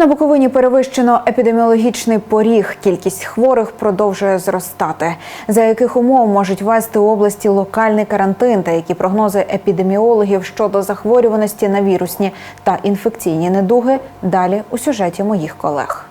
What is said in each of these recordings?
На Буковині перевищено епідеміологічний поріг. Кількість хворих продовжує зростати. За яких умов можуть вести у області локальний карантин та які прогнози епідеміологів щодо захворюваності на вірусні та інфекційні недуги? Далі у сюжеті моїх колег.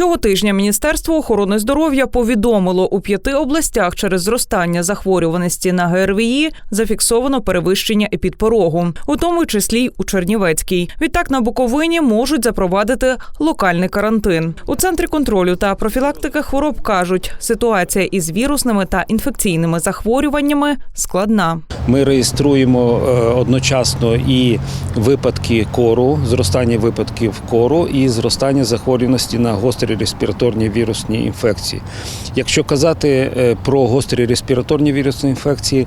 Цього тижня Міністерство охорони здоров'я повідомило, у п'яти областях через зростання захворюваності на ГРВІ зафіксовано перевищення епідпорогу, у тому числі й у Чернівецькій. Відтак на Буковині можуть запровадити локальний карантин. У центрі контролю та профілактики хвороб кажуть, ситуація із вірусними та інфекційними захворюваннями складна. Ми реєструємо е, одночасно і випадки кору, зростання випадків кору і зростання захворюваності на гострі респіраторні вірусні інфекції. Якщо казати е, про гострі респіраторні вірусні інфекції,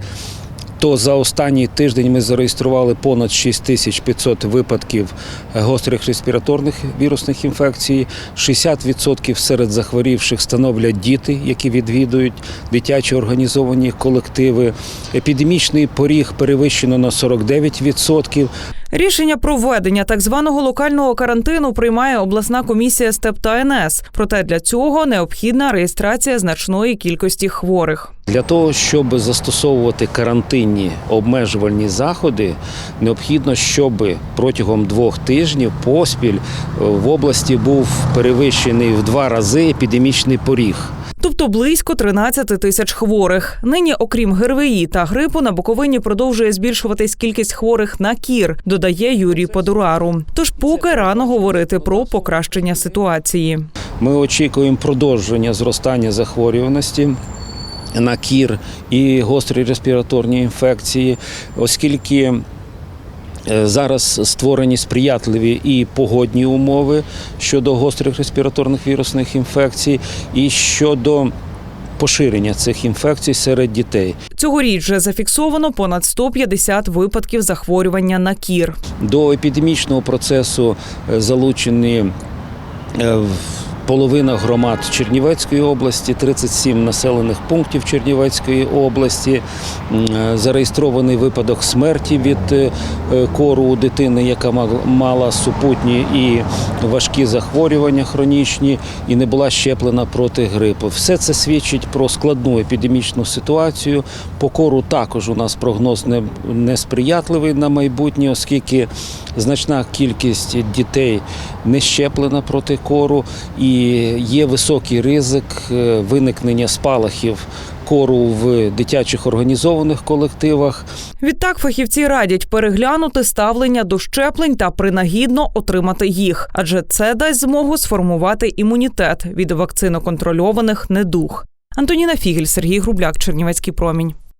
то за останній тиждень ми зареєстрували понад 6500 випадків е, гострих респіраторних вірусних інфекцій. 60% серед захворівших становлять діти, які відвідують дитячі організовані колективи. Епідемічний поріг перевищено на 49%. Рішення про введення так званого локального карантину приймає обласна комісія СТЕП та НС. Проте для цього необхідна реєстрація значної кількості хворих. Для того, щоб застосовувати карантинні обмежувальні заходи, необхідно, щоб протягом двох тижнів поспіль е, в області був перевищений в два рази епідемічний поріг. Тобто близько 13 тисяч хворих. Нині, окрім ГРВІ та грипу, на Буковині продовжує збільшуватись кількість хворих на кір, додає Юрій Подурару. Тож поки рано говорити про покращення ситуації. Ми очікуємо продовження зростання захворюваності. На кір і гострі респіраторні інфекції, оскільки зараз створені сприятливі і погодні умови щодо гострих респіраторних вірусних інфекцій, і щодо поширення цих інфекцій серед дітей. Цьогоріч вже зафіксовано понад 150 випадків захворювання на кір. До епідемічного процесу е, залучені е, в- половина громад Чернівецької області, 37 населених пунктів Чернівецької області. Е, Зареєстрований випадок смерті від е, е, кору у дитини, яка мала супутні і важкі захворювання хронічні і не була щеплена проти грипу. Все це свідчить про складну епідемічну ситуацію. По кору також у нас прогноз не, несприятливий на майбутнє, оскільки значна кількість дітей не щеплена проти кору, і є високий ризик е, виникнення спалахів кору в дитячих організованих колективах. Відтак фахівці радять переглянути ставлення до щеплень та принагідно отримати їх, адже це дасть змогу сформувати імунітет від вакциноконтрольованих недуг. Антоніна Фігель, Сергій Грубляк, Чернівецький промінь.